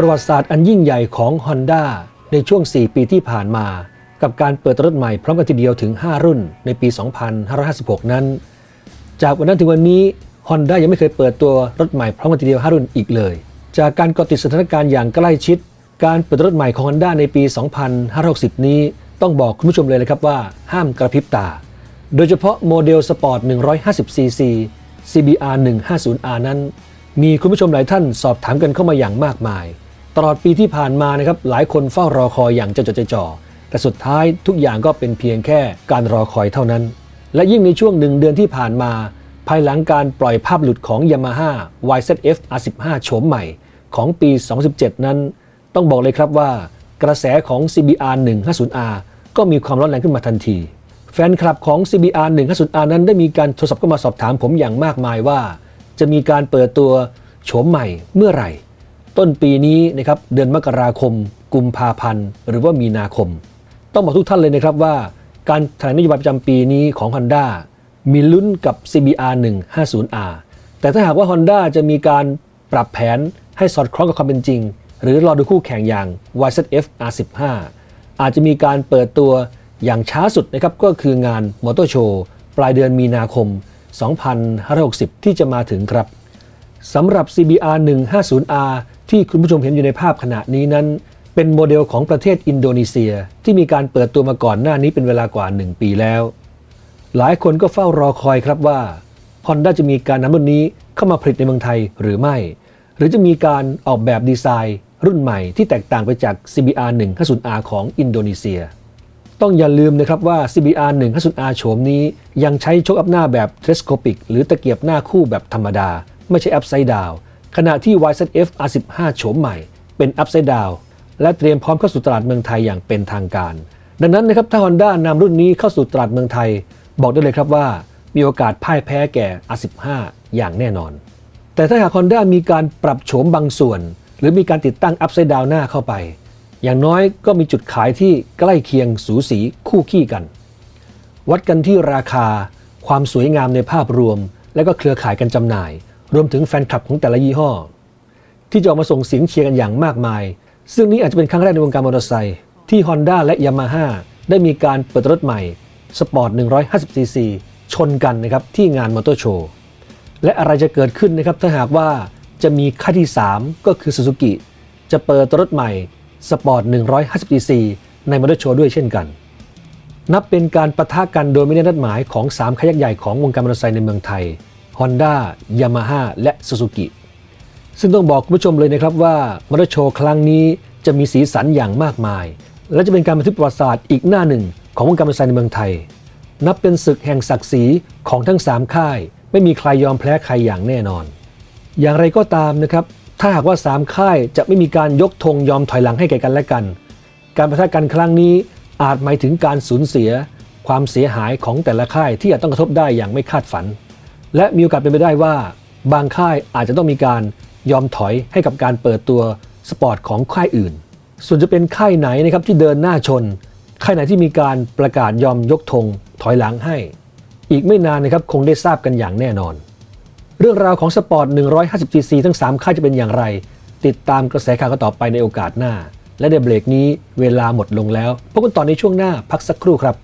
ประวัติศาสตร์อันยิ่งใหญ่ของ Honda ในช่วง 4 ปีที่ผ่านมา กับการเปิดรถใหม่พร้อมกันทีเดียวถึง 5 รุ่นในปี 2556 นั้น จากวันนั้นถึงวันนี้ Honda ยังไม่เคยเปิดตัวรถใหม่พร้อมกันทีเดียว 5 รุ่นอีกเลย จากการกาะติดสถานการณ์อย่างใกล้ชิด การเปิดรถใหม่ของ Honda ในปี 2560 นี้ ต้องบอกคุณผู้ชมเลยนะครับว่า ห้ามกระพริบตา โดยเฉพาะโมเดลสปอร์ต 150cc CBR 150R นั้น มีคุณผู้ชมหลายท่านสอบถามกันเข้ามาอย่างมากมาย ตลอดปีที่ผ่านมานะครับหลายคนเฝ้ารอคอยอย่างใจจดใจจ่อแต่สุดท้ายทุกอย่างก็เป็นเพียงแค่การรอคอยเท่านั้น และยิ่งในช่วงหนึ่งเดือนที่ผ่านมา ภายหลังการปล่อยภาพหลุดของ Yamaha YZF R15 โฉมใหม่ของปี 2017 นั้น ต้องบอกเลยครับว่า กระแสของ CBR 150R ก็มีความร้อนแรงขึ้นมาทันที แฟนคลับของ CBR 150R นั้นได้มีการโทรศัพท์เข้ามาสอบถามผมอย่างมากมายว่า จะมีการเปิดตัวโฉมใหม่เมื่อไหร่ ต้นปีนี้นะครับเดือนมกราคม กุมภาพันธ์ หรือว่ามีนาคม ต้องบอกทุกท่านเลยนะครับว่า การแถลงนโยบายประจำปีนี้ของ Honda มีลุ้นกับ CBR 150R แต่ถ้าหากว่า Honda จะมีการปรับแผนให้สอดคล้องกับความเป็นจริง หรือรอดูคู่แข่งอย่าง YZF R15 อาจจะมีการเปิดตัวอย่างช้าสุดนะครับก็คืองานมอเตอร์โชว์ปลายเดือนมีนาคม 2560 ที่จะมาถึงครับสำหรับ CBR 150R ที่คุณผู้ชมเห็นอยู่ในภาพขณะนี้นั้น เป็นโมเดลของประเทศอินโดนีเซียที่มีการเปิดตัวมาก่อนหน้านี้เป็นเวลากว่า 1 ปีแล้ว หลายคนก็เฝ้ารอคอยครับว่า Honda จะมีการนำรุ่นนี้เข้ามาผลิตในเมืองไทยหรือไม่ หรือจะมีการออกแบบดีไซน์ รุ่นใหม่ที่แตกต่างไปจาก CBR 150R ของอินโดนีเซีย ต้องอย่าลืมนะครับว่า CBR 150R โฉมนี้ยังใช้โชคอัพหน้าแบบ telescopic หรือตะเกียบหน้าคู่แบบธรรมดา ไม่ใช่ upside down ขณะที่ YZF R15 โฉมใหม่เป็น upside down และเตรียมพร้อมเข้าสู่ตลาดเมืองไทยอย่างเป็นทางการ ดังนั้นนะครับถ้า Honda นำรุ่นนี้เข้าสู่ตลาดเมืองไทย บอกได้เลยครับว่า มีโอกาสพ่ายแพ้แก่ R15 อย่างแน่นอน แต่ถ้าหาก Honda มีการปรับโฉมบางส่วน หรือมีการติดตั้ง upside down หน้าเข้าไป อย่างน้อยก็มีจุดขายที่ใกล้เคียงสูสีคู่ขี้กัน วัดกันที่ราคา ความสวยงามในภาพรวม และก็เครือข่ายกันจำหน่าย รวมถึงแฟนคลับของแต่ละยี่ห้อ ที่จะออกมาส่งเสียงเชียร์กันอย่างมากมาย ซึ่งนี้อาจจะเป็นครั้งแรกในวงการมอเตอร์ไซค์ที่ Honda และ Yamaha ได้มีการเปิดรถใหม่ Sport 150cc ชนกันนะครับที่งานมอเตอร์โชว์ และอะไรจะเกิดขึ้นนะครับถ้าหากว่าจะมีค่ายที่ 3 ก็คือ Suzuki จะเปิดรถใหม่ Sport 150cc ในมอเตอร์โชว์ด้วยเช่นกัน นับเป็นการประทะกันโดยไม่ได้นัดหมายของ3ค่ายยักใหญ่ของวงการมอเตอร์ไซค์ในเมืองไทย Honda Yamaha และ Suzuki ซึ่งต้องบอกคุณผู้ชมเลยนะครับว่ามอเตอร์โชว์ครั้งนี้จะมีสีสันอย่างมากมาย และจะเป็นการบันทึกประวัติศาสตร์อีกหน้าหนึ่งของวงการมอเตอร์ไซค์ในเมืองไทย นับเป็นศึกแห่งศักดิ์ศรีของทั้ง 3 ค่าย ไม่มีใครยอมแพ้ใครอย่างแน่นอน อย่างไรก็ตามนะครับถ้าหากว่า 3 ค่ายจะไม่มีการยกธงยอมถอยหลังให้แก่กันและกัน การประทะกันครั้งนี้อาจหมายถึงการสูญเสีย ความเสียหายของแต่ละค่ายที่อาจต้องกระทบได้อย่างไม่คาดฝัน และมีโอกาสเป็นไปได้ว่า บางค่ายอาจจะต้องมีการยอมถอยให้กับการเปิดตัวสปอร์ตของค่ายอื่น ส่วนจะเป็นค่ายไหนนะครับที่เดินหน้าชน ค่ายไหนที่มีการประกาศยอมยกธงถอยหลังให้ อีกไม่นานนะครับคงได้ทราบกันอย่างแน่นอน เรื่องราวของสปอร์ต 150cc ทั้ง 3 ค่ายจะเป็นอย่างไร ติดตามกระแสข่าวกันต่อไปในโอกาสหน้า และในเบรกนี้เวลาหมดลงแล้วพบกันต่อในช่วงหน้าพักสักครู่ครับ